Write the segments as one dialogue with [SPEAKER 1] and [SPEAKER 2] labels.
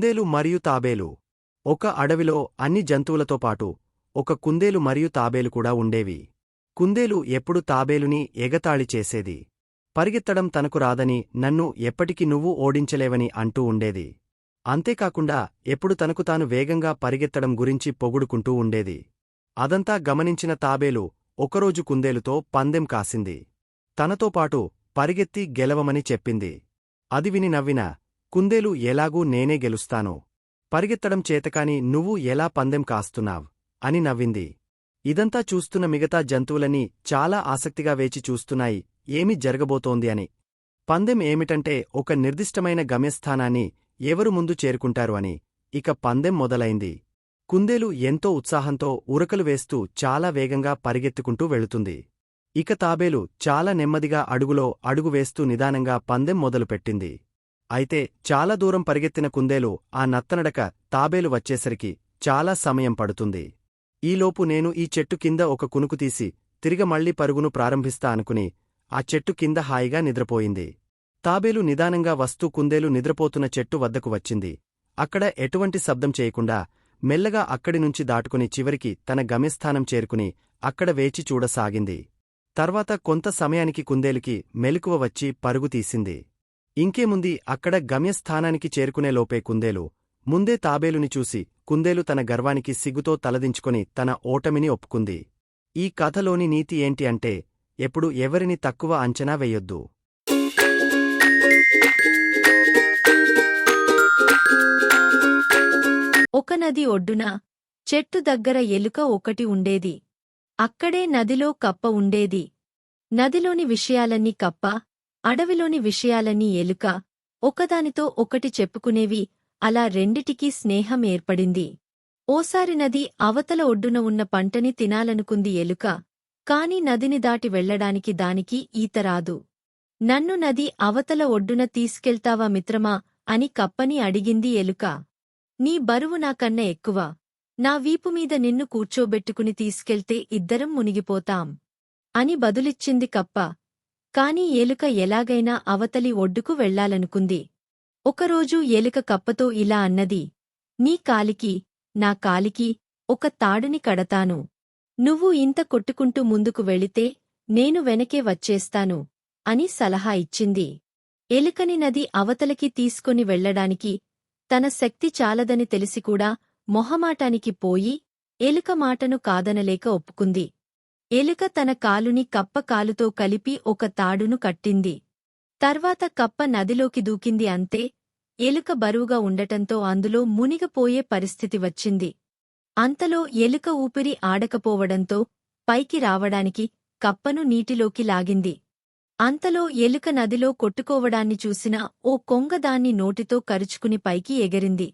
[SPEAKER 1] కుందేలు మరియు తాబేలు. ఒక అడవిలో అన్ని జంతువులతో పాటు ఒక కుందేలు మరియు తాబేలు కూడా ఉండేవి. కుందేలు ఎప్పుడు తాబేలుని ఎగతాళి చేసేది. పరిగెత్తడం తనకు రాదని నన్ను ఎప్పటికి నువ్వు ఓడించలేవని అంటూ ఉండేది. అంతేకాకుండా ఎప్పుడు తనకు తాను వేగంగా పరిగెత్తడం గురించి పొగుడుకుంటూ ఉండేది. అదంతా గమనించిన తాబేలు ఒకరోజు కుందేలుతో పందెం కాసింది. తనతో పాటు పరిగెత్తి గెలవమని చెప్పింది. అది విని నవ్విన కుందేలు ఎలాగూ నేనే గెలుస్తాను. పరిగెత్తడం చేతకాని నువ్వు ఎలా పందెం కాస్తున్నావ్? అని నవ్వింది. ఇదంతా చూస్తున్న మిగతా జంతువులన్నీ చాలా ఆసక్తిగా వేచి చూస్తున్నాయి ఏమి జరగబోతోంది అని. పందెం ఏమిటంటే ఒక నిర్దిష్టమైన గమ్యస్థానాన్ని ఎవరు ముందు చేరుకుంటారు అని. ఇక పందెం మొదలైంది. కుందేలు ఎంతో ఉత్సాహంతో ఉరకలు వేస్తూ చాలా వేగంగా పరిగెత్తుకుంటూ వెళుతుంది. ఇక తాబేలు చాలా నెమ్మదిగా అడుగులో అడుగు వేస్తూ నిదానంగా పందెం మొదలుపెట్టింది. అయితే చాలా దూరం పరిగెత్తిన కుందేలు ఆ నత్తనడక తాబేలు వచ్చేసరికి చాలా సమయం పడుతుంది. ఈలోపు నేను ఈ చెట్టు కింద ఒక కునుకు తీసి తిరిగ మళ్ళీ పరుగును ప్రారంభిస్తా అనుకుని ఆ చెట్టు కింద హాయిగా నిద్రపోయింది. తాబేలు నిదానంగా వస్తూ కుందేలు నిద్రపోతున్న చెట్టు వద్దకు వచ్చింది. అక్కడ ఎటువంటి శబ్దం చేయకుండా మెల్లగా అక్కడి నుంచి దాటుకుని చివరికి తన గమ్యస్థానం చేరుకుని అక్కడ వేచి చూడసాగింది. తర్వాత కొంత సమయానికి కుందేలుకి మెలకువ వచ్చి పరుగు తీసింది. ఇంకేముంది అక్కడ గమ్యస్థానానికి చేరుకునేలోపే కుందేలు ముందే తాబేలుని చూసి కుందేలు తన గర్వానికి సిగ్గుతో తలదించుకొని తన ఓటమిని ఒప్పుకుంది. ఈ కథలోని నీతి ఏంటి అంటే ఎప్పుడు ఎవరిని తక్కువ అంచనా వెయ్యొద్దు
[SPEAKER 2] ఒక నది ఒడ్డున చెట్టు దగ్గర ఎలుక ఒకటి ఉండేది. అక్కడే నదిలో కప్ప ఉండేది. నదిలోని విషయాలన్నీ కప్ప అడవిలోని విషయాలన్నీ ఎలుక ఒకదానితో ఒకటి చెప్పుకునేవి అలా రెండిటికీ స్నేహం ఏర్పడింది. ఓసారి నది అవతల ఒడ్డున ఉన్న పంటని తినాలనుకుంది ఎలుక కాని నదిని దాటి వెళ్ళడానికి దానికి ఈత రాదు. నన్ను నది అవతల ఒడ్డున తీసుకెళ్తావా మిత్రమా అని కప్పని అడిగింది ఎలుక. నీ బరువు నాకన్న ఎక్కువ. నా వీపుమీద నిన్ను కూర్చోబెట్టుకుని తీసుకెళ్తే ఇద్దరం మునిగిపోతాం అని బదులిచ్చింది కప్ప. కాని ఎలుక ఎలాగైనా అవతలి ఒడ్డుకు వెళ్ళాలనుకుంది ఒకరోజు ఏలుక కప్పతో ఇలా అన్నది నీ కాలికి నా కాలికి ఒక తాడుని కడతాను. నువ్వు ఇంత కొట్టుకుంటూ ముందుకు వెళితే నేను వెనకే వచ్చేస్తాను అని సలహా ఇచ్చింది. ఎలుకని నది అవతలకి తీసుకొని వెళ్ళడానికి తన శక్తి చాలదని తెలిసికూడా మొహమాటానికి పోయి ఎలుక మాటను కాదనలేక ఒప్పుకుంది. ఎలుక తన కాలుని కప్ప కాలుతో కలిపి ఒక తాడును కట్టింది. తర్వాత కప్ప నదిలోకి దూకింది అంతే ఎలుక బరువుగా ఉండటంతో అందులో మునిగపోయే పరిస్థితి వచ్చింది. అంతలో ఎలుక ఊపిరి ఆడకపోవడంతో పైకి రావడానికి కప్పను నీటిలోకి లాగింది. అంతలో ఎలుక నదిలో కొట్టుకోవడాన్ని చూసిన ఓ కొంగ దాన్ని నోటితో కరుచుకుని పైకి ఎగిరింది.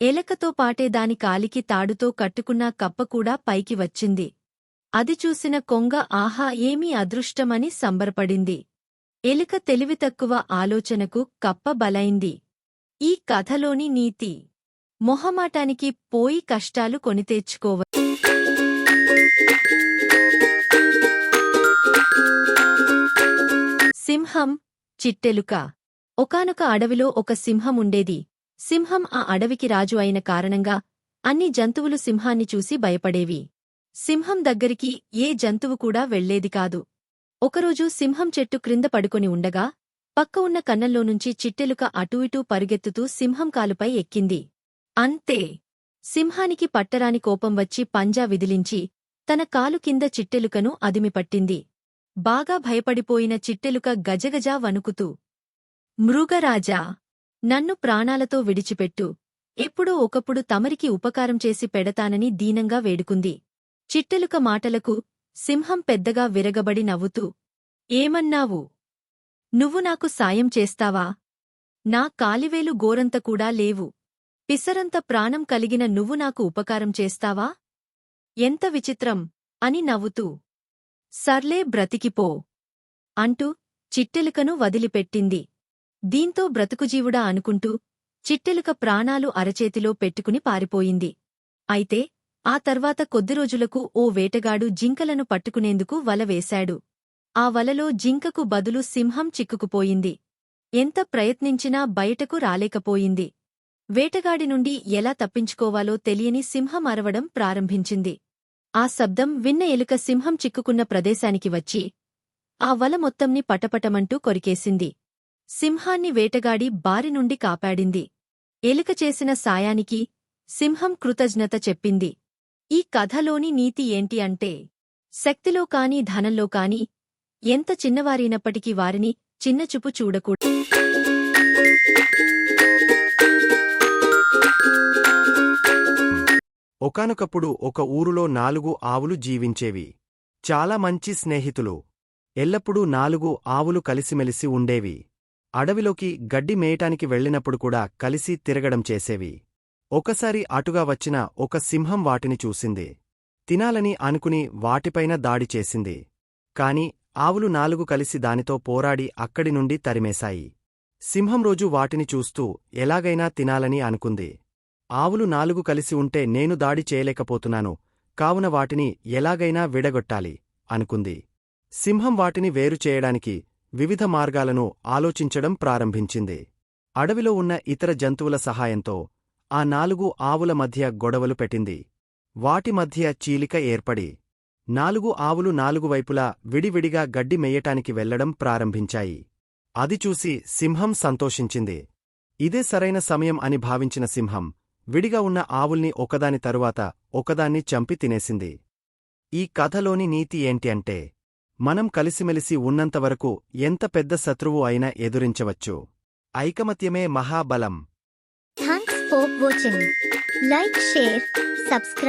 [SPEAKER 2] ఎలకతో పాటే దాని కాలికి తాడుతో కట్టుకున్న కప్ప కూడా పైకి వచ్చింది. అది చూసిన కొంగ ఆహా ఏమీ అదృష్టమని సంబరపడింది. ఎలుక తెలివితక్కువ ఆలోచనకు కప్ప బలైంది. ఈ కథలోని నీతి. మొహమాటానికి పోయి కష్టాలు కొనితెచ్చుకోవ సింహం చిట్టెలుక. ఒకానొక అడవిలో ఒక సింహం ఉండేది. సింహం ఆ అడవికి రాజు అయిన కారణంగా అన్ని జంతువులు సింహాన్ని చూసి భయపడేవి. సింహం దగ్గరికి ఏ జంతువు కూడా వెళ్ళేది కాదు. ఒకరోజు సింహం చెట్టు క్రింద పడుకొని ఉండగా పక్క ఉన్న కన్నంలోనుంచి చిట్టెలుక అటూ ఇటూ పరుగెత్తుతూ సింహం కాలుపై ఎక్కింది. అంతే! సింహానికి పట్టరాని కోపం వచ్చి పంజా విదిలించి తన కాలు కింద చిట్టెలుకను అదిమిపట్టింది. బాగా భయపడిపోయిన చిట్టెలుక గజగజా వణుకుతూ మృగరాజా! నన్ను ప్రాణాలతో విడిచిపెట్టు. ఎప్పుడో ఒకప్పుడు తమరికి ఉపకారం చేసి పెడతానని దీనంగా వేడుకుంది. చిట్టెలుక మాటలకు సింహం పెద్దగా విరగబడి నవ్వుతూ ఏమన్నావు? నువ్వు నాకు సాయం చేస్తావా? నా కాలివేలు గోరంత కూడా లేవు. పిసరంత ప్రాణం కలిగిన నువ్వు నాకు ఉపకారం చేస్తావా? ఎంత విచిత్రం అని నవ్వుతూ సర్లే బ్రతికిపో అంటూ చిట్టెలుకను వదిలిపెట్టింది. దీంతో బ్రతుకుజీవుడా అనుకుంటూ చిట్టెలుక ప్రాణాలు అరచేతిలో పెట్టుకుని పారిపోయింది. అయితే ఆ తర్వాత కొద్ది రోజులకు ఓ వేటగాడు జింకలను పట్టుకునేందుకు వల వేశాడు. ఆ వలలో జింకకు బదులు సింహం చిక్కుకుపోయింది. ఎంత ప్రయత్నించినా బయటకు రాలేకపోయింది. వేటగాడి నుండి ఎలా తప్పించుకోవాలో తెలియని సింహం అరవడం ప్రారంభించింది. ఆ శబ్దం విన్న ఎలుక సింహం చిక్కుకున్న ప్రదేశానికి వచ్చి ఆ వల మొత్తంని పటపటమంటూ కొరికేసింది. సింహాన్ని వేటగాడి బారి నుండి కాపాడింది. ఎలుక చేసిన సాయానికి సింహం కృతజ్ఞత చెప్పింది. ఈ కథలోని నీతి ఏంటి అంటే శక్తిలో కాని ధనంలో కాని ఎంత చిన్నవారైనప్పటికీ వారిని చిన్నచూపు చూడకూడదు.
[SPEAKER 1] ఒకానొకప్పుడు ఒక ఊరులో నాలుగు ఆవులు జీవించేవి. చాలా మంచి స్నేహితులు. ఎల్లప్పుడూ నాలుగు ఆవులు కలిసిమెలిసి ఉండేవి. అడవిలోకి గడ్డి మేయటానికి వెళ్ళినప్పుడు కూడా కలిసి తిరగడం చేసేవి. ఒకసారి అటుగా వచ్చిన ఒక సింహం వాటిని చూసింది. తినాలని అనుకుని వాటిపైన దాడి చేసింది. కాని ఆవులు నాలుగు కలిసి దానితో పోరాడి అక్కడి నుండి తరిమేశాయి. సింహం రోజు వాటిని చూస్తూ ఎలాగైనా తినాలని అనుకుంది. ఆవులు నాలుగు కలిసి ఉంటే నేను దాడి చేయలేకపోతున్నాను కావున వాటిని ఎలాగైనా విడగొట్టాలి అనుకుంది. సింహం వాటిని వేరు చేయడానికి వివిధ మార్గాలను ఆలోచించడం ప్రారంభించింది. అడవిలో ఉన్న ఇతర జంతువుల సహాయంతో ఆ నాలుగు ఆవుల మధ్య గొడవలు పెట్టింది. వాటి మధ్య చీలిక ఏర్పడి నాలుగు ఆవులు నాలుగు వైపులా విడివిడిగా గడ్డి మెయ్యటానికి వెళ్ళడం ప్రారంభించాయి. అది చూసి సింహం సంతోషించింది. ఇదే సరైన సమయం అని భావించిన సింహం విడిగా ఉన్న ఆవుల్ని ఒకదాని తరువాత ఒకదాన్ని చంపి తినేసింది. ఈ కథలోని నీతి ఏంటి అంటే మనం కలిసిమెలిసి ఉన్నంతవరకు ఎంత పెద్ద శత్రువు అయినా ఎదురించవచ్చు. ఐకమత్యమే మహాబలం.
[SPEAKER 3] Thanks for watching. Like, share, subscribe.